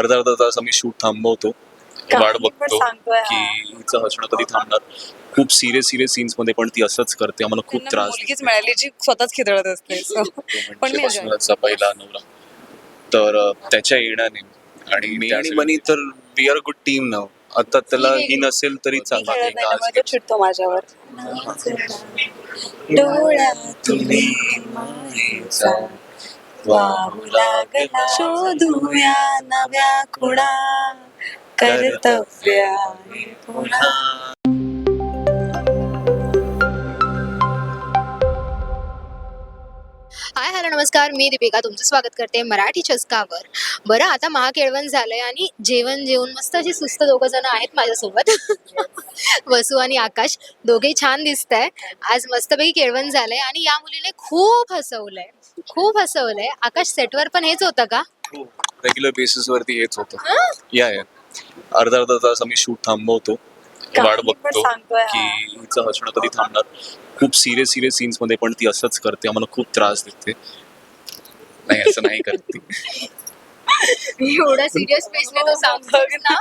अर्धा अर्धा तास आम्ही शूट थांबवतो. वाट बघतो. की हिचं हसणं कधी थांबणार? खूप सिरियस सिरियस सीन्समध्ये पण ती असंच करते. आम्हाला खूप त्रास मिळाली जी स्वतःच खिदळत असते. म्हणजे पहिला नवरा. तर त्याच्या येण्याने. आणि मी आणि मनी तर वी आर गुड टीम नाव आता त्याला ही नसेल तरी चालणार चिडतो माझ्यावर. डोळ्यातुले मायेचा वाहू लागला शोधूया नव्या खुणा. कर्तव्या पुन्हा नमस्कार मी दीपिका तुमचं स्वागत करते मराठी चस्कावर. बरं आता महाकेळवण झालंय आणि जेवण जेवण मस्त अशी सुस्त दोघं जण आहेत माझ्यासोबत. वसू आणि आकाश दोघेही छान दिसत आहे आज मस्तपैकी केळवण झालंय आणि या मुलीने खूप हसवलंय. खूप हसवलंय. आकाश सेटवर पण हेच होतं का? रेग्युलर बेसिस वरती हेच होतं. या या. अर्धा अर्धा तास आम्ही शूट थांबवतो. काही वाट पण बघतो सांगतोय की हा. हिचं हसणं कधी थांबणार. खूप सिरियस सिरियस सीन्समध्ये पण ती असंच करते. आम्हाला खूप त्रास देते. नाही असं नाही करते एवढा सिरियस पेसने तो सांगतोय ना?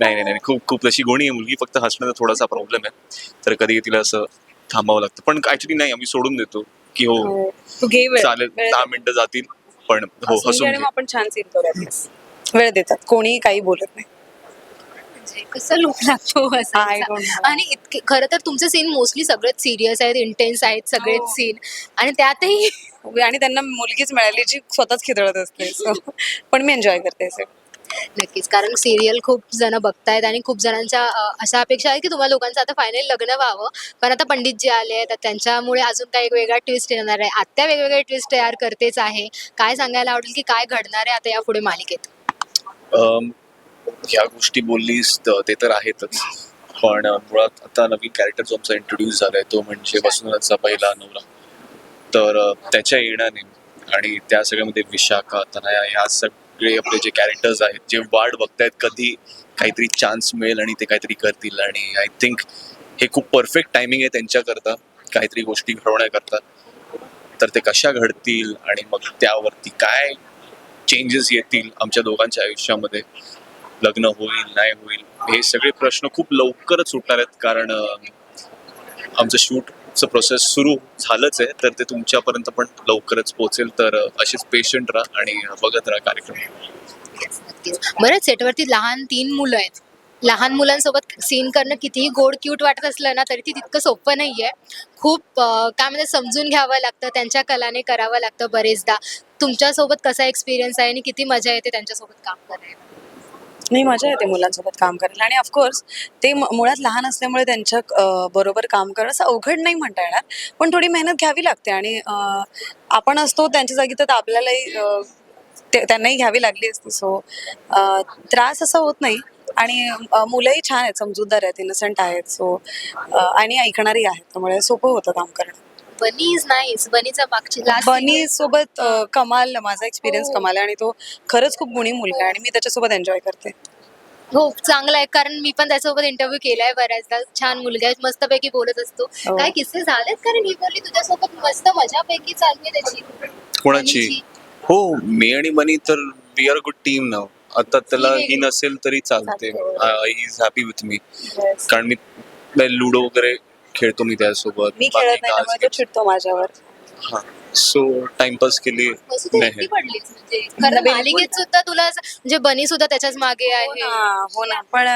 नाही नाही नाही खूप खूप तशी गोणी आहे मुलगी फक्त हसण्याचा थोडासा प्रॉब्लेम आहे तर कधी तिला असं थांबावं लागतं पण ऍक्च्युली नाही आम्ही सोडून देतो की हो हो. तू घे वेळ चालेल वेळ दहा मिनिटं जातील पण हो हसून घे आपण छान सीन please. वेळ देतात कोणीही काही बोलत नाही म्हणजे कसं लोक लागतो I हसायचा. don't know. आणि इतके खरं तर तुमचे सीन मोस्टली सगळेच सिरियस आहेत इंटेन्स आहेत सगळेच हो. सीन आणि त्यातही आणि त्यांना मुलगीच मिळाली जी स्वतःच खिदळत असते. So, पण मी एन्जॉय करते असे नक्कीच कारण सिरियल खूप जण बघतायत आणि खूप जणांच्या अ, अशा अपेक्षा आहे की तुम्हाला लोकांचं आता फायनल लग्न व्हावं. पण आता पंडित जे आले आहेत त्यांच्यामुळे अजून काही एक वेगळा ट्विस्ट येणार आहे. आत्या वेगवेगळे ट्विस्ट तयार करतेच आहे. काय सांगायला आवडेल की काय घडणार आहे आता या पुढे मालिकेत? अम, ह्या गोष्टी बोललीस ते तर आहेतच. पण मुळात आता नवीन कॅरेक्टर जो आमचा इंट्रोड्यूस झालाय तो म्हणजे वसुंधराचा पहिला नवरा. तर त्याच्या येण्याने आणि त्या सगळ्यामध्ये विशाखा तनया ह्या सगळे आपले जे कॅरेक्टर्स आहेत जे वाट बघतायत कधी काहीतरी चान्स मिळेल आणि ते काहीतरी करतील. आणि आय थिंक हे खूप परफेक्ट टायमिंग आहे त्यांच्याकरता काहीतरी गोष्टी घडवण्याकरता. तर ते कशा घडतील आणि मग त्यावरती काय चेंजेस येतील आमच्या दोघांच्या आयुष्यामध्ये लग्न होईल नाही होईल हे सगळे प्रश्न खूप लवकरच सुटणार आहेत. कारण आमचं शूटचं प्रोसेस सुरू झालंच आहे तर ते तुमच्यापर्यंत पण लवकरच पोहोचेल. तर असेच पेशंट राहा आणि बघत राहा कार्यक्रम. बरं सेटवरती लहान तीन मुलं आहेत. लहान मुलांसोबत सीन करणं कितीही गोड क्यूट वाटत असलं ना तरी ती तितकं सोपं नाही आहे खूप काय म्हणजे समजून घ्यावं लागतं त्यांच्या कलाने करावं लागतं बरेचदा. तुमच्यासोबत कसा एक्सपिरियन्स आहे आणि किती मजा येते त्यांच्यासोबत काम करायला नाही मजा येते मुलांसोबत काम करायला. आणि ऑफकोर्स ते मुळात लहान असल्यामुळे त्यांच्या बरोबर काम करणं असं अवघड नाही म्हणता येणार. पण थोडी मेहनत घ्यावी लागते आणि आपण असतो त्यांच्या जागी तर आपल्यालाही ते- त्यांनाही घ्यावी लागली असती. सो त्रास असा होत नाही. आणि मुलंही छान आहेत समजूतदार आहेत इनसंट आहेत. सो आणि ऐकणारी आहेत. त्यामुळे सोपं होतं काम करणं. बनी इज नाईस बनीचा मागची लास्ट बनी सोबत अं, कमाल माझा एक्सपिरियन्स हो. कमाल आहे आणि तो खरंच खूप गुणी मुलगा आहे आणि मी त्याच्यासोबत एन्जॉय करते. हो चांगला आहे कारण मी पण त्याच्यासोबत इंटरव्ह्यू केलाय बऱ्याचदा. छान मुलगा आहे मस्तपैकी बोलत असतो. हो. काय किस्से झालेत? कारण ही बोलली तुझ्यासोबत मस्त मजापैकी चालू आहे त्याची. कोणाची? बनीची. हो मी आणि मनी तर वी आर गुड टीम नाव आता त्याला ही नसेल तरी चालते. चालते. He is happy with me कारण मी लुडो वगैरे खेळतो मी त्यासोबत मी खेळत नाही त्यामुळे तो चिडतो माझ्यावर. हा. सो टाइमपास के लिए वसू तू मैं एकटी है. पडलीस? म्हणजे बिलकुल. मालिकेत सुद्धा तुला असं- म्हणजे बनी सुद्धा त्याच्याच मागे हो आहे. ना हो ना. पण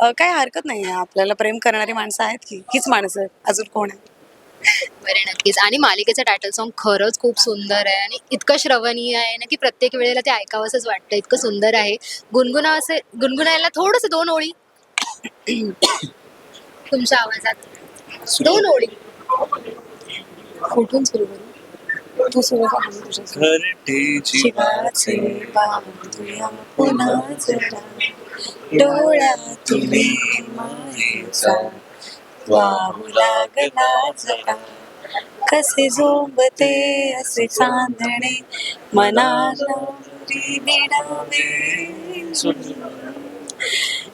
अ, काय हरकत नाही. आपल्याला प्रेम करणारी माणसं आहेत की हीच माणसं अजून कोण आहे? बरे नक्कीच. आणि मालिकेचं टायटल सॉन्ग खरंच खूप सुंदर आहे आणि इतकं श्रवणीय आहे ना की प्रत्येक वेळेला ते ऐकावंसंच वाटतं. इतकं सुंदर आहे. गुणगुणा असे गुणगुणायला थोडस दोन ओळी. तुमच्या आवाजात. दोन ओळी. कुठून सुरू करू तू सुरू कर. तुझ्या घरटे शिवाचे बांधूया पुन्हा. जरा डोळ्यातुले मायेचा वाहू लागला जरा. कसे झोंबते असे चांदणे मनाला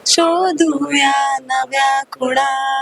शोधूया नव्या खुणा